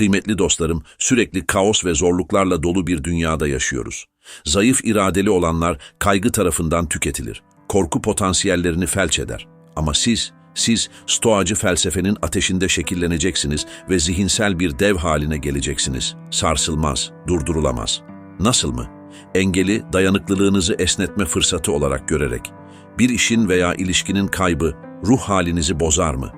Kıymetli dostlarım, sürekli kaos ve zorluklarla dolu bir dünyada yaşıyoruz. Zayıf iradeli olanlar kaygı tarafından tüketilir. Korku potansiyellerini felç eder. Ama siz, siz stoacı felsefenin ateşinde şekilleneceksiniz ve zihinsel bir dev haline geleceksiniz. Sarsılmaz, durdurulamaz. Nasıl mı? Engeli dayanıklılığınızı esnetme fırsatı olarak görerek. Bir işin veya ilişkinin kaybı ruh halinizi bozar mı?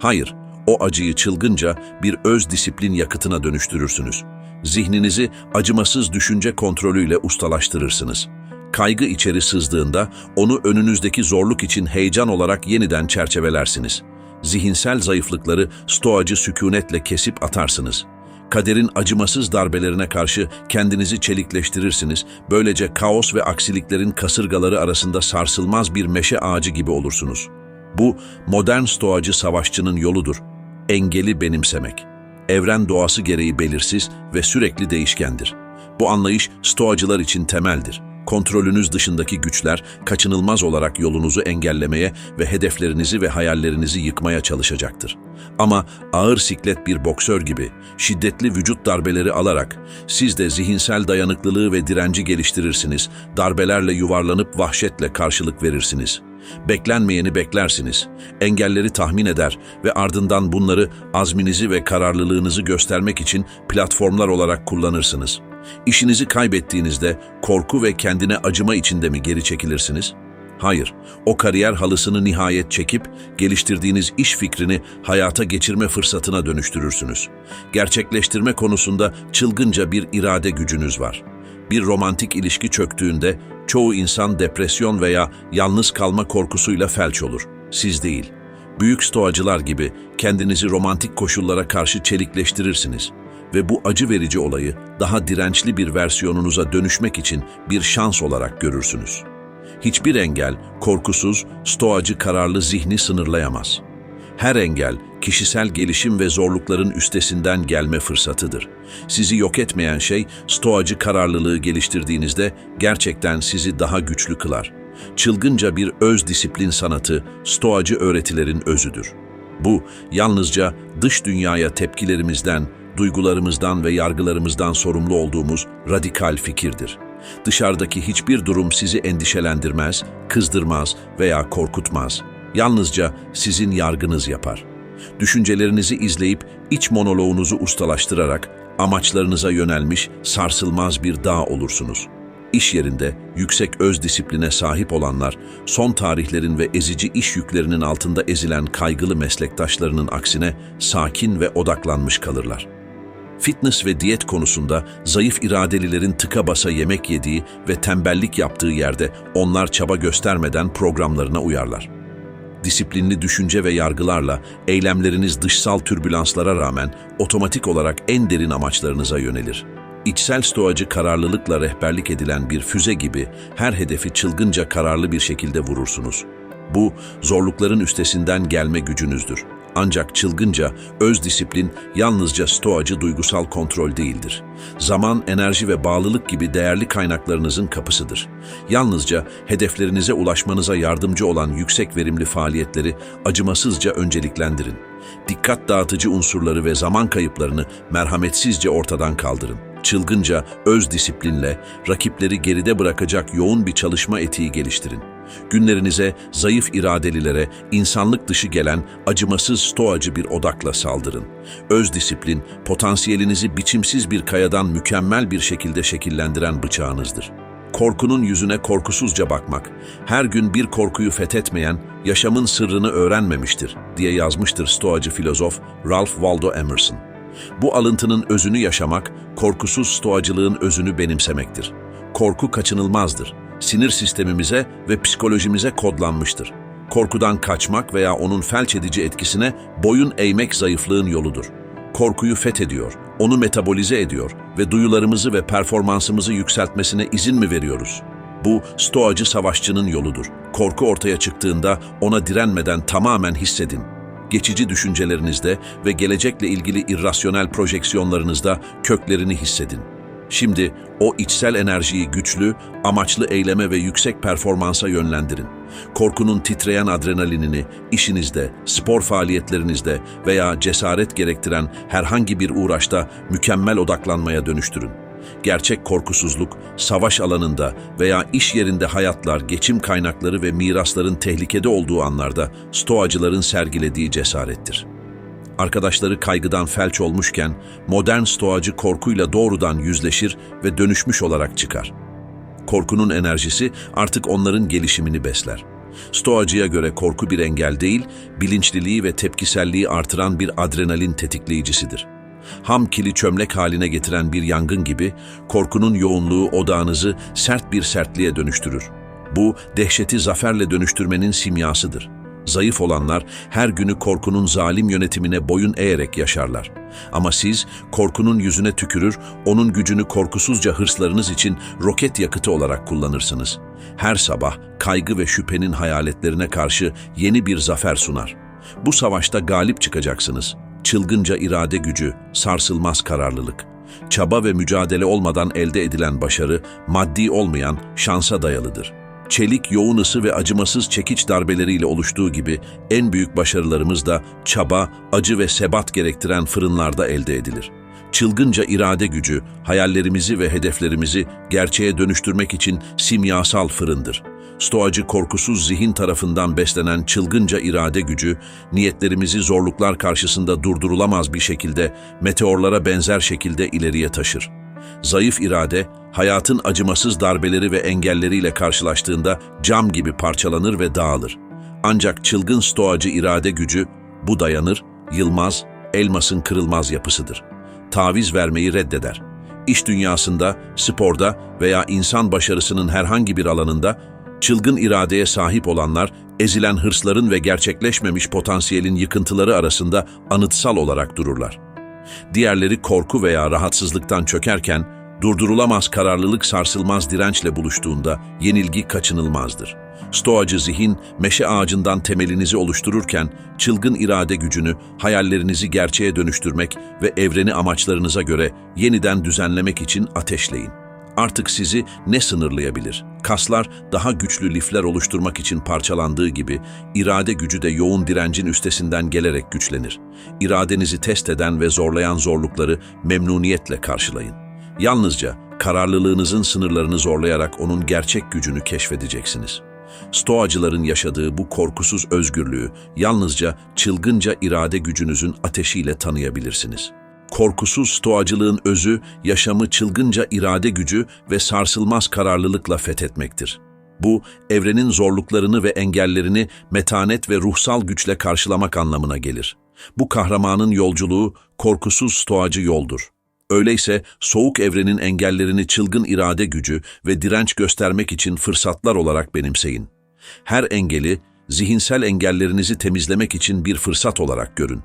Hayır, o acıyı çılgınca bir öz disiplin yakıtına dönüştürürsünüz. Zihninizi acımasız düşünce kontrolüyle ustalaştırırsınız. Kaygı içeri sızdığında onu önünüzdeki zorluk için heyecan olarak yeniden çerçevelersiniz. Zihinsel zayıflıkları stoacı sükunetle kesip atarsınız. Kaderin acımasız darbelerine karşı kendinizi çelikleştirirsiniz. Böylece kaos ve aksiliklerin kasırgaları arasında sarsılmaz bir meşe ağacı gibi olursunuz. Bu modern stoacı savaşçının yoludur. Engeli benimsemek. Evren doğası gereği belirsiz ve sürekli değişkendir. Bu anlayış stoacılar için temeldir. Kontrolünüz dışındaki güçler kaçınılmaz olarak yolunuzu engellemeye ve hedeflerinizi ve hayallerinizi yıkmaya çalışacaktır. Ama ağır siklet bir boksör gibi şiddetli vücut darbeleri alarak siz de zihinsel dayanıklılığı ve direnci geliştirirsiniz, darbelerle yuvarlanıp vahşetle karşılık verirsiniz. Beklenmeyeni beklersiniz, engelleri tahmin eder ve ardından bunları azminizi ve kararlılığınızı göstermek için platformlar olarak kullanırsınız. İşinizi kaybettiğinizde korku ve kendine acıma içinde mi geri çekilirsiniz? Hayır, o kariyer halısını nihayet çekip geliştirdiğiniz iş fikrini hayata geçirme fırsatına dönüştürürsünüz. Gerçekleştirme konusunda çılgınca bir irade gücünüz var. Bir romantik ilişki çöktüğünde çoğu insan depresyon veya yalnız kalma korkusuyla felç olur. Siz değil. Büyük stoacılar gibi kendinizi romantik koşullara karşı çelikleştirirsiniz ve bu acı verici olayı daha dirençli bir versiyonunuza dönüşmek için bir şans olarak görürsünüz. Hiçbir engel, korkusuz, stoacı kararlı zihni sınırlayamaz. Her engel, kişisel gelişim ve zorlukların üstesinden gelme fırsatıdır. Sizi yok etmeyen şey, stoacı kararlılığı geliştirdiğinizde gerçekten sizi daha güçlü kılar. Çılgınca bir öz disiplin sanatı, stoacı öğretilerin özüdür. Bu, yalnızca dış dünyaya tepkilerimizden, duygularımızdan ve yargılarımızdan sorumlu olduğumuz radikal fikirdir. Dışarıdaki hiçbir durum sizi endişelendirmez, kızdırmaz veya korkutmaz. Yalnızca sizin yargınız yapar. Düşüncelerinizi izleyip iç monoloğunuzu ustalaştırarak amaçlarınıza yönelmiş sarsılmaz bir dağ olursunuz. İş yerinde yüksek öz disipline sahip olanlar, son tarihlerin ve ezici iş yüklerinin altında ezilen kaygılı meslektaşlarının aksine sakin ve odaklanmış kalırlar. Fitness ve diyet konusunda zayıf iradelilerin tıka basa yemek yediği ve tembellik yaptığı yerde onlar çaba göstermeden programlarına uyarlar. Disiplinli düşünce ve yargılarla eylemleriniz dışsal türbülanslara rağmen otomatik olarak en derin amaçlarınıza yönelir. İçsel stoacı kararlılıkla rehberlik edilen bir füze gibi her hedefi çılgınca kararlı bir şekilde vurursunuz. Bu, zorlukların üstesinden gelme gücünüzdür. Ancak çılgınca, öz disiplin yalnızca stoacı duygusal kontrol değildir. Zaman, enerji ve bağlılık gibi değerli kaynaklarınızın kapısıdır. Yalnızca hedeflerinize ulaşmanıza yardımcı olan yüksek verimli faaliyetleri acımasızca önceliklendirin. Dikkat dağıtıcı unsurları ve zaman kayıplarını merhametsizce ortadan kaldırın. Çılgınca, öz disiplinle, rakipleri geride bırakacak yoğun bir çalışma etiği geliştirin. Günlerinize zayıf iradelilere, insanlık dışı gelen acımasız stoacı bir odakla saldırın. Öz disiplin, potansiyelinizi biçimsiz bir kayadan mükemmel bir şekilde şekillendiren bıçağınızdır. Korkunun yüzüne korkusuzca bakmak, her gün bir korkuyu fethetmeyen, yaşamın sırrını öğrenmemiştir diye yazmıştır stoacı filozof Ralph Waldo Emerson. Bu alıntının özünü yaşamak, korkusuz stoacılığın özünü benimsemektir. Korku kaçınılmazdır. Sinir sistemimize ve psikolojimize kodlanmıştır. Korkudan kaçmak veya onun felç edici etkisine boyun eğmek zayıflığın yoludur. Korkuyu fethediyor, onu metabolize ediyor ve duyularımızı ve performansımızı yükseltmesine izin mi veriyoruz? Bu, stoacı savaşçının yoludur. Korku ortaya çıktığında ona direnmeden tamamen hissedin geçici düşüncelerinizde ve gelecekle ilgili irrasyonel projeksiyonlarınızda köklerini hissedin. Şimdi o içsel enerjiyi güçlü, amaçlı eyleme ve yüksek performansa yönlendirin. Korkunun titreyen adrenalinini işinizde, spor faaliyetlerinizde veya cesaret gerektiren herhangi bir uğraşta mükemmel odaklanmaya dönüştürün. Gerçek korkusuzluk, savaş alanında veya iş yerinde hayatlar, geçim kaynakları ve mirasların tehlikede olduğu anlarda stoacıların sergilediği cesarettir. Arkadaşları kaygıdan felç olmuşken modern stoacı korkuyla doğrudan yüzleşir ve dönüşmüş olarak çıkar. Korkunun enerjisi artık onların gelişimini besler. Stoacıya göre korku bir engel değil, bilinçliliği ve tepkiselliği artıran bir adrenalin tetikleyicisidir. Ham kili çömlek haline getiren bir yangın gibi korkunun yoğunluğu odağınızı sert bir sertliğe dönüştürür. Bu dehşeti zaferle dönüştürmenin simyasıdır. Zayıf olanlar her günü korkunun zalim yönetimine boyun eğerek yaşarlar. Ama siz korkunun yüzüne tükürür, onun gücünü korkusuzca hırslarınız için roket yakıtı olarak kullanırsınız. Her sabah kaygı ve şüphenin hayaletlerine karşı yeni bir zafer sunar. Bu savaşta galip çıkacaksınız. Çılgınca irade gücü, sarsılmaz kararlılık. Çaba ve mücadele olmadan elde edilen başarı, maddi olmayan şansa dayalıdır. Çelik, yoğun ısı ve acımasız çekiç darbeleriyle oluştuğu gibi en büyük başarılarımız da çaba, acı ve sebat gerektiren fırınlarda elde edilir. Çılgınca irade gücü, hayallerimizi ve hedeflerimizi gerçeğe dönüştürmek için simyasal fırındır. Stoacı korkusuz zihin tarafından beslenen çılgınca irade gücü, niyetlerimizi zorluklar karşısında durdurulamaz bir şekilde, meteorlara benzer şekilde ileriye taşır. Zayıf irade, hayatın acımasız darbeleri ve engelleriyle karşılaştığında cam gibi parçalanır ve dağılır. Ancak çılgın stoacı irade gücü, bu dayanır, yılmaz, elmasın kırılmaz yapısıdır. Taviz vermeyi reddeder. İş dünyasında, sporda veya insan başarısının herhangi bir alanında çılgın iradeye sahip olanlar, ezilen hırsların ve gerçekleşmemiş potansiyelin yıkıntıları arasında anıtsal olarak dururlar. Diğerleri korku veya rahatsızlıktan çökerken, durdurulamaz kararlılık sarsılmaz dirençle buluştuğunda yenilgi kaçınılmazdır. Stoacı zihin, meşe ağacından temelinizi oluştururken, çılgın irade gücünü, hayallerinizi gerçeğe dönüştürmek ve evreni amaçlarınıza göre yeniden düzenlemek için ateşleyin. Artık sizi ne sınırlayabilir? Kaslar daha güçlü lifler oluşturmak için parçalandığı gibi irade gücü de yoğun direncin üstesinden gelerek güçlenir. İradenizi test eden ve zorlayan zorlukları memnuniyetle karşılayın. Yalnızca kararlılığınızın sınırlarını zorlayarak onun gerçek gücünü keşfedeceksiniz. Stoacıların yaşadığı bu korkusuz özgürlüğü yalnızca çılgınca irade gücünüzün ateşiyle tanıyabilirsiniz. Korkusuz stoacılığın özü, yaşamı çılgınca irade gücü ve sarsılmaz kararlılıkla fethetmektir. Bu, evrenin zorluklarını ve engellerini metanet ve ruhsal güçle karşılamak anlamına gelir. Bu kahramanın yolculuğu korkusuz stoacı yoldur. Öyleyse soğuk evrenin engellerini çılgın irade gücü ve direnç göstermek için fırsatlar olarak benimseyin. Her engeli, zihinsel engellerinizi temizlemek için bir fırsat olarak görün.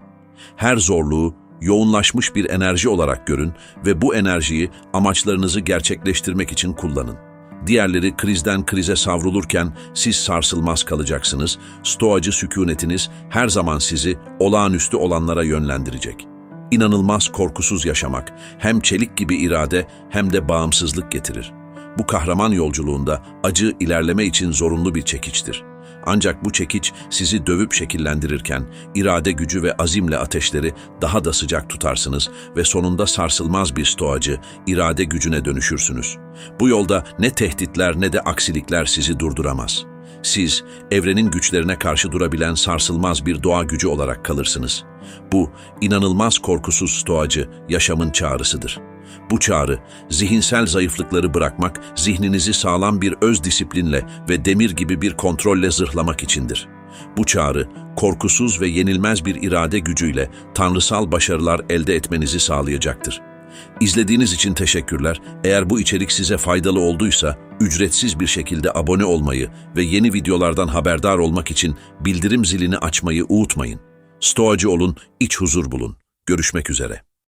Her zorluğu, yoğunlaşmış bir enerji olarak görün ve bu enerjiyi amaçlarınızı gerçekleştirmek için kullanın. Diğerleri krizden krize savrulurken siz sarsılmaz kalacaksınız, stoacı sükunetiniz her zaman sizi olağanüstü olanlara yönlendirecek. İnanılmaz korkusuz yaşamak hem çelik gibi irade hem de bağımsızlık getirir. Bu kahraman yolculuğunda acı ilerleme için zorunlu bir çekiçtir. Ancak bu çekiç sizi dövüp şekillendirirken irade gücü ve azimle ateşleri daha da sıcak tutarsınız ve sonunda sarsılmaz bir stoacı, irade gücüne dönüşürsünüz. Bu yolda ne tehditler ne de aksilikler sizi durduramaz. Siz, evrenin güçlerine karşı durabilen sarsılmaz bir doğa gücü olarak kalırsınız. Bu, inanılmaz korkusuz stoacı, yaşamın çağrısıdır. Bu çağrı, zihinsel zayıflıkları bırakmak, zihninizi sağlam bir öz disiplinle ve demir gibi bir kontrolle zırhlamak içindir. Bu çağrı, korkusuz ve yenilmez bir irade gücüyle tanrısal başarılar elde etmenizi sağlayacaktır. İzlediğiniz için teşekkürler. Eğer bu içerik size faydalı olduysa, ücretsiz bir şekilde abone olmayı ve yeni videolardan haberdar olmak için bildirim zilini açmayı unutmayın. Stoacı olun, iç huzur bulun. Görüşmek üzere.